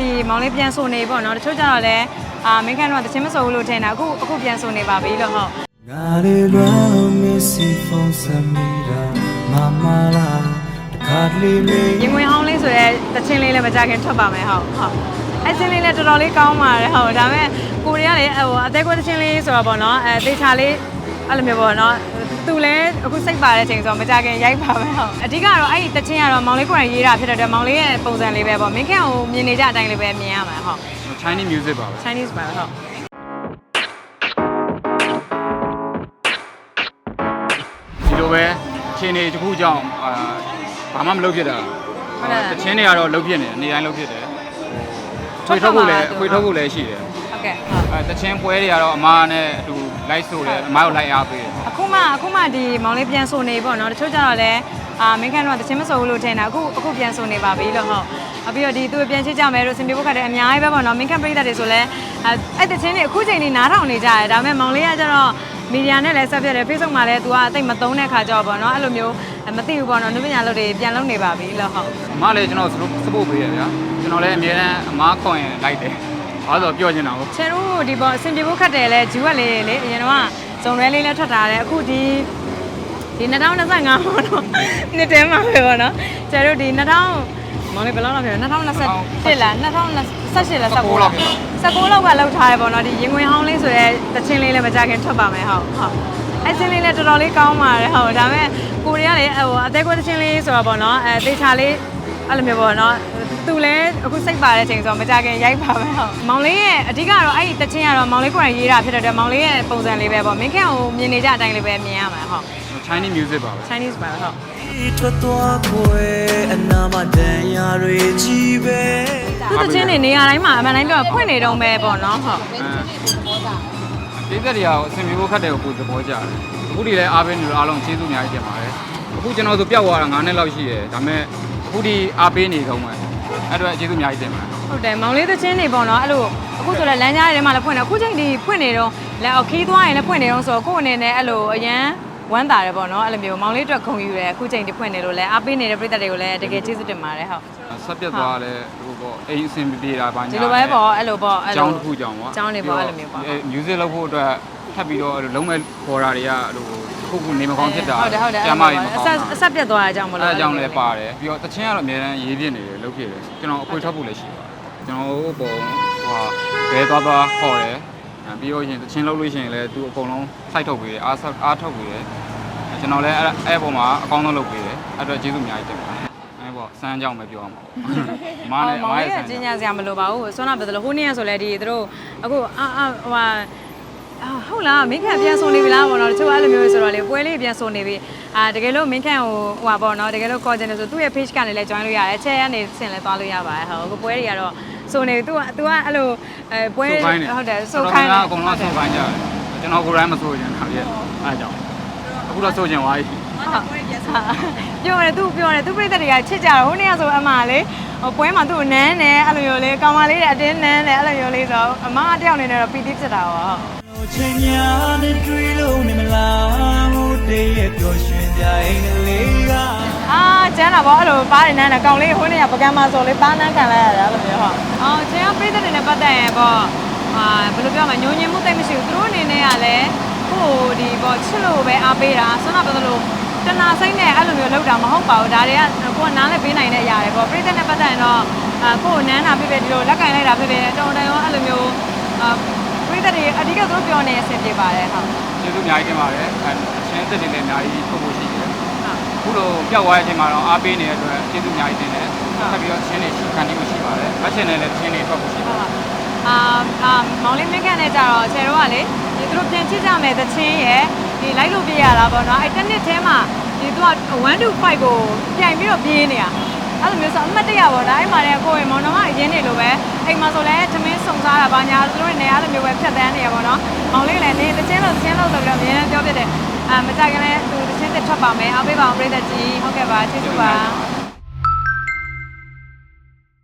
ဒီမောင်လေးပြန်ဆိုနေပေါ့နော်တချို့ကျတော့လည်းအာမင်းခန့်တော့တချင်းမဆိုဘူးလို့ထင်တာအခုအခုပြန်ဆိုနေပါပြီလို့ဟုတ်ငါလေးလွမ်းမစ်စီဖုန်းစမီရာမမလာတခါတလေလေးရင်ဝင်ဟောင်းလေးဆိုရဲတချင်းလေးလည်းမကြခင်ထွက်ပါမယ်ဟုတ်ဟုတ်အဲချင်းလေးလည်းတော်တော်လေးကောင်းပါတယ်ဟုတ်ဒါပေမဲ့ကိုရီးယားလည်းဟိုအသေးကွဲတချင်းလေးဆိုတော့ပေါ့နော်အဲသေချာလေးအဲ့လိုမျိုးပေါ့နော် သူလည်းအခုစိတ်ပါတဲ့အချိန်ဆိုတော့မကြခင်ရိုက်ပါမယ်ဟုတ်အဓိကတော့အဲ့ဒီတချင်းကတော့မောင်လေးကိုယ်တိုင်ရေးတာဖြစ်တဲ့အတွက်မောင်လေးရဲ့ပုံစံလေးပဲပေါ့မင်းခန့်ကိုမြင်နေကြအတိုင်းလေးပဲမြင်ရမှာဟုတ် Chinese music ပါပဲ Chinese ပါဟုတ်ဒီလိုပဲအချိန်တွေတစ်ခုကြောင့်အာဘာမှမလုပ်ဖြစ်တာဟုတ်တယ်တချင်းတွေကတော့လုပ်ဖြစ်နေတယ်နေတိုင်းလုပ်ဖြစ်တယ်ခွေထုတ်ဖို့လည်းခွေထုတ်ဖို့လည်းရှိတယ်ဟုတ်ကဲ့ဟုတ်အဲတချင်းပွဲတွေကတော့အမားနဲ့အတူလိုက်ဆိုတယ်အမားကိုလိုက်အားပေးတယ် အခုမှအခုမှဒီမောင်လေးပြန်ဆိုနေပေါ့နော်တချို့ကျတော့လည်းအာမင်းခန့်တော့တချင်းမဆိုဘူးလို့ထင်တာအခုအခုပြန်ဆိုနေပါပြီလို့ဟုတ်အပြီးတော့ဒီသူပြန်ချစ်ကြမယ်လို့စင်ပြေဖို့ခတ်တယ်အများကြီးပဲပေါ့နော်မင်းခန့်ပြိတ္တတွေဆိုလဲအဲအဲ့တချင်းတွေအခုချိန်နေနားထောင်နေကြတယ်ဒါပေမဲ့မောင်လေးကကျတော့မီဒီယာနဲ့လည်းဆက်ပြတ်တယ် Facebook မှာလည်း तू ကအသိမသုံးတဲ့ခါကြောပေါ့နော်အဲ့လိုမျိုးမသိဘူးပေါ့နော်နုပညာလုပ်တွေပြန်လုပ်နေပါပြီလို့ဟုတ်အမားလည်းကျွန်တော်စပို့ပေးရဗျာကျွန်တော်လည်းအမြဲတမ်းအမားခေါ်ရင်လိုက်တယ်ဘာလို့လဲဆိုတော့ပြောချင်တာကိုချေတို့ဒီပေါ်အဆင်ပြေဖို့ခတ်တယ်လဲဂျူကလေးလေအရင်တော့ ဇုံရဲလေးလည်းထွက်တာတယ်အခုဒီဒီ2025ပေါ့နော်နှစ်တဲမှာပဲပေါ့နော်ချေတို့ဒီ2000မောင်လေးဘယ်လောက်လောက်ဖြစ်လဲ2021လား2018လား19လား19လောက်19လောက်ကလောက်ထားတယ်ပေါ့နော်ဒီရင်ဝင်ဟောင်းလေးဆိုရဲတချင်းလေးလည်းမကြခင်ထွက်ပါမယ်ဟုတ်ဟုတ်အဲချင်းလေးလည်းတော်တော်လေးကောင်းပါတယ်ဟုတ်ဒါပေမဲ့ကိုရီးယားလည်းဟိုအသေးကွဲတချင်းလေးဆိုတော့ပေါ့နော်အဲသေချာလေးအဲ့လိုမျိုးပေါ့နော် သူလည်းအခုစိတ်ပါတဲ့အချိန်ဆိုတော့မကြခင်ရိုက်ပါမယ်ဟုတ်မောင်လေးရဲ့အဓိကတော့အဲ့ဒီတချင်းကတော့မောင်လေးကိုယ်တိုင်ရေးတာဖြစ်တဲ့အတွက်မောင်လေးရဲ့ပုံစံလေးပဲပေါ့မင်းခန့်ကိုမြင်နေကြအတိုင်းလေးပဲမြင်ရမှာဟုတ် Chinese music ပါပဲ Chinese ပါဟုတ်ထွက်သွားခွဲအနာမတန်ရာတွေကြီးပဲသူတချင်းနေနေရာတိုင်းမှာအမှန်တိုင်းပြောဖွင့်နေတော့ပဲပေါ့နော်ဟုတ်ဒီသက်တရားကိုအဆင်ပြေဖို့ခက်တယ်ကိုကိုယ်သဘောကျတယ်အခုဒီလည်းအားပေးနေလို့အားလုံးကျေးဇူးအများကြီးတင်ပါတယ်အခုကျွန်တော်ဆိုပျောက်သွားတာ9နှစ်လောက်ရှိတယ်ဒါပေမဲ့အခုဒီအားပေးနေတော့မှ အဲ့တော့ကျေးဇူးအများကြီးတင်ပါတယ်ဟုတ်တယ်မောင်လေးတချင်းနေပေါ့နော်အဲ့လိုအခုဆိုလည်းလမ်းကြားထဲမှာလည်းဖွင့်တယ်အခုချိန်ဒီဖွင့်နေတော့လက်အော်ခီးသွားရင်လည်းဖွင့်နေတော့ဆိုတော့ကိုယ့်အနေနဲ့အဲ့လိုအရန်ဝမ်းသာတယ်ပေါ့နော်အဲ့လိုမျိုးမောင်လေးအတွက်ခုံယူတယ်အခုချိန်ဒီဖွင့်နေလို့လည်းအားပေးနေတဲ့ပြည်သက်တွေကိုလည်းတကယ်ကျေးဇူးတင်ပါတယ်ဟုတ်ဆက်ပြတ်သွားလဲဟိုပေါ့အိမ်အဆင်ပြေတာပါညာဒီလိုပဲပေါ့အဲ့လိုပေါ့အဲ့လိုကျောင်းတစ်ခုကြောင့်ပေါ့ကျောင်းတွေပေါ့အဲ့လိုမျိုးပေါ့အဲ music လုပ်ဖို့အတွက်ထပ်ပြီးတော့အဲ့လိုလုံးမဲ့ခေါ်တာတွေကအဲ့လိုတစ် ခုခုနေမကောင်းဖြစ်တာဟုတ်တယ်ဟုတ်တယ်ကျမ်းမကြီးမကောင်းအဆက်အဆက်ပြတ်သွားတာကြောင့်မလို့အဲ့ဒါကြောင့်လည်းပါတယ်ပြီးတော့တချင်းကတော့အများတန်းရေးပြနေတယ်လုပ်ဖြစ်တယ်ကျွန်တော်အခွေထွက်ဖို့လည်းရှိပါတယ်ကျွန်တော်တို့ပုံဟိုဘဲသွားသွားခေါ်တယ်ပြီးတော့ရင်တချင်းလုပ်လို့ရှိရင်လည်းသူအကုန်လုံးစိုက်ထုတ်ပေးတယ်အားဆောက်အားထုတ်ပေးတယ်ကျွန်တော်လည်းအဲ့အဲ့ပုံမှာအကောင်းဆုံးလုပ်ပေးတယ်အဲ့အတွက်ကျေးဇူးအများကြီးတင်ပါတယ်အဲ့ပေါ့စမ်းကြောင်းပဲပြောရမှာပေါ့မားနဲ့မောင်မားလေးရဲ့ကစမ်းကျကြောင်းင်ညာစရာမလိုပါဘူးဆွမ်းနာပဲလို့ဟိုနေ့ကဆိုလဲဒီသူတို့အခုအာအာဟိုဟာ အာဟုတ်လားမင်းခန့်ပြန်ဆိုနေပြီလားပေါ့နော်တချို့အဲ့လိုမျိုးဆိုတော့လေပွဲလေးပြန်ဆိုနေပြီအာတကယ်လို့မင်းခန့်ဟိုဟိုပါပေါ့နော်တကယ်လို့ call ချင်တယ်ဆိုသူ့ရဲ့ page ကနေလည်း join လို့ရတယ် chat ကနေဆင်လည်းသွားလို့ရပါတယ်ဟုတ်အခုပွဲတွေကတော့ဆိုနေပြီ तू က तू ကအဲ့လိုအဲပွဲဆိုခိုင်းတယ်ဟုတ်တယ်ဆိုခိုင်းအကုန်လုံးဆိုခိုင်းကြတယ်ကျွန်တော်ကိုယ်တိုင်မဆိုချင်တာပြည့်အဲ့ကြောင့်အခုတော့ဆိုချင်သွားပြီပြောတယ်သူပြောတယ်သူပြိတ္တတွေကချစ်ကြတော့ဟိုနေ့ကဆိုအမလေးဟိုပွဲမှာသူ့ကိုနန်းတယ်အဲ့လိုမျိုးလေးကောင်မလေးတွေအတင်းနန်းတယ်အဲ့လိုမျိုးလေးဆိုတော့အမတယောက်အနေနဲ့တော့ပီတိဖြစ်တာပါဟုတ် ချင်းများနဲ့တွေ့လို့နေမလားဟိုတည်းရဲ့ပျော်ရွှင်ကြအိမ်ကလေးကအာကျန်းတာပေါ့အဲ့လိုပါးနေနန်းတယ်ကောင်လေးဟိုနေ့ကပကံမဆိုလေးပါးနန်းခံလိုက်ရတယ်အဲ့လိုမျိုးဟုတ်အော်ကျန်းကပြိတ္တတွေနဲ့ပတ်သက်ရင်ပေါ့အာဘယ်လိုပြောမလဲညှိုးညင်းမှုတိတ်မရှိဘူးသူတို့အနေနဲ့ကလည်းကိုယ်ဒီပေါ့ချစ်လို့ပဲအားပေးတာဆွမ်းနာပတ်သက်လို့တနာစိတ်နဲ့အဲ့လိုမျိုးလောက်တာမဟုတ်ပါဘူးဒါတွေကကိုကနားလည်းပေးနိုင်တဲ့အရာတွေပေါ့ပြိတ္တနဲ့ပတ်သက်ရင်တော့အာကိုယ်နန်းတာဖြစ်ဖြစ်ဒီလိုလက်ကင်လိုက်တာဖြစ်ဖြစ်တော်တိုင်ရောအဲ့လိုမျိုးအာ ပြိတ္တတွေအဓိကသူတို့ပြောနေအဆင်ပြေပါတယ်ဟုတ်ကျေးဇူးအများကြီးတင်ပါတယ်အဲအချင်းသက်တွေလည်းအများကြီးထုတ်ဖို့ရှိတယ်ဟုတ်အခုလိုပျောက်သွားတဲ့အချိန်မှာတော့အားပေးနေတဲ့အတွက်ကျေးဇူးအများကြီးတင်တယ်ထပ်ပြီးတော့ချင်းတွေရှိခံပြီးရှိပါတယ်မချင်တယ်လည်းချင်းတွေထွက်ဖို့ရှိပါတယ်အာအာမောင်လေးမင်းခန့်နဲ့ကြတော့ဆယ်တော့ကလေဒီသူတို့ပြန်ချစ်ကြမယ်သချင်းရဲ့ဒီလိုက်လို့ပြရတာပေါ့နော်အဲ့တစ်နှစ်ထဲမှာဒီသူက1 to 5ကိုပြန်ပြီးတော့ပြေးနေတာ အဲ့လိုမျိုးဆိုအမှတ်တရပေါ့နော်အဲ့မှာလည်းကိုယ်ရင်မောင်နှမအရင်နေလို့ပဲအိမ်မှာဆိုလည်းသမင်းစုံစားတာဘာညာသူတို့နေအဲ့လိုမျိုးပဲဖြတ်တန်းနေရပေါ့နော်မောင်လေးလည်းနေသချင်းလို့သချင်းလို့ဆိုပြီးတော့အများနဲ့ပြောပြတယ်အာမကြခင်လည်းသူသချင်းတစ်ထွက်ပါမယ်အားပေးပါအောင်ပြည့်တဲ့ကြီးဟုတ်ကဲ့ပါကျေးဇူးပါ